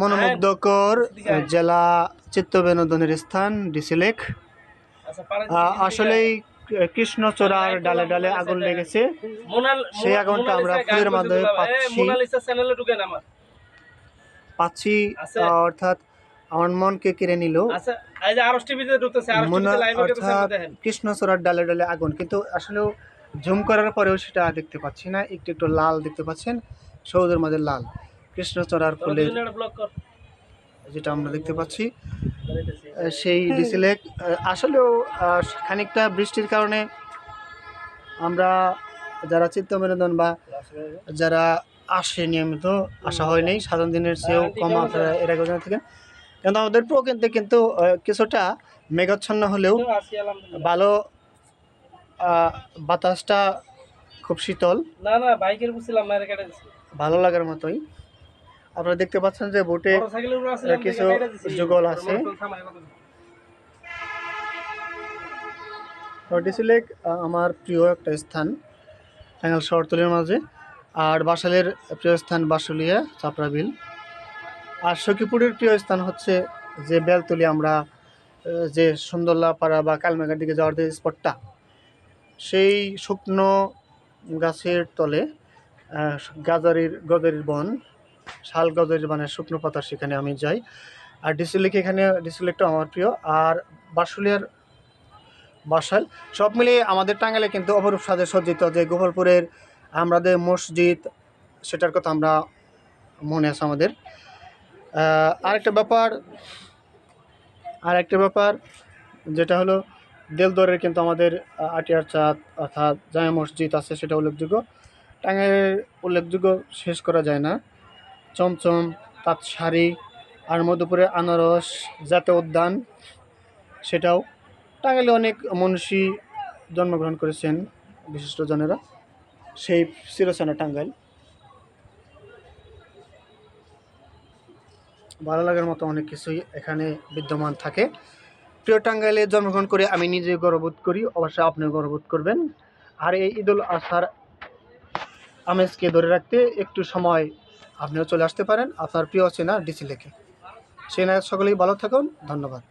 মনোমুগ্ধকর। জেলা চিত্ত বিনোদনের স্থান ডিসিলেক আসলেই কৃষ্ণচূড়ার ডালে ডালে আগুন লেগেছে। সেই আগুনটা আমরা ফুলের মাধ্যমে পাচ্ছি। পাচ্ছি অর্থাৎ আমার মনকে কেড়ে নিল। অর্থাৎ কৃষ্ণচূড়ার ডালে ডালে আগুন। কিন্তু আসলেও জুম করার পরেও সেটা দেখতে পাচ্ছি না। একটু একটু লাল দেখতে পাচ্ছেন সবুজের মাঝে লাল। কৃষ্ণচূড়ার কর। যেটা আমরা দেখতে পাচ্ছি। সেই ডিসিলেক আসলেও খানিকটা বৃষ্টির কারণে আমরা যারা চিত্ত বিনোদন বা যারা আসে নিয়মিত আসা হয় নাই সাধারণ দিনের চেয়েও কম আপনারা এর আগে জেনে থাকেন। কিন্তু আমাদের প্রকৃতি কিন্তু কিছুটা মেঘাচ্ছন্ন হলেও। ভালো বাতাসটা খুব শীতল। না না বাইকের বুঝছিলাম ভালো লাগার মতোই। আপনারা দেখতে পাচ্ছেন যে বোটে কিছু। যুগল আছে। দিন। ডিসিলেক আমার প্রিয় একটা স্থান টাঙ্গাল শহরতলির মাঝে আর বাসালের প্রিয় স্থান বাসুলিয়া চাপড়া বিল আর সখীপুরের প্রিয় স্থান হচ্ছে যে বেলতলি আমরা যে সুন্দরলা পাড়া বা কালমেঘার দিকে যাওয়ার যে স্পটটা সেই শুকনো গাছের তলে গাজারির গজারির বন শাল গজারির বনের শুকনো পাতা সেখানে আমি যাই। আর ডিসিলেক এখানে ডিসিলেকটা আমার প্রিয়। আর বাসুলিয়ার বাসাল, সব মিলিয়ে আমাদের টাঙ্গাইলে কিন্তু অপরূপ সাজে সজ্জিত যে গোপালপুরের আমাদের মসজিদ, সেটার কথা আমরা মনে আছে আমাদের। আরেকটা ব্যাপার আরেকটা ব্যাপার, যেটা হলো দেলদরের কিন্তু আমাদের আটিয়ার চাঁদ অর্থাৎ জামা মসজিদ আছে, সেটা উল্লেখযোগ্য। টাঙ্গাইলের উল্লেখযোগ্য শেষ করা যায় না। চমচম, তাঁত শাড়ি আর মধুপুরে আনারস জাতীয় উদ্যান, সেটাও টাঙ্গাইলে অনেক মনীষী জন্মগ্রহণ করেছেন বিশিষ্টজনেরা সেই চিরচেনা টাঙ্গাইল। ভালো লাগার মতো অনেক কিছুই এখানে বিদ্যমান থাকে। প্রিয় টাঙ্গাইলে জন্মগ্রহণ করে আমি নিজে গর্ববোধ করি, অবশ্যই আপনিও গর্ববোধ করবেন। আর এই ঈদুল আজহার আমেজকে ধরে রাখতে একটু সময় আপনিও চলে আসতে পারেন আপনার প্রিয় চেনা ডিসি লেখে সেনায় সকলেই ভালো থাকুন ধন্যবাদ।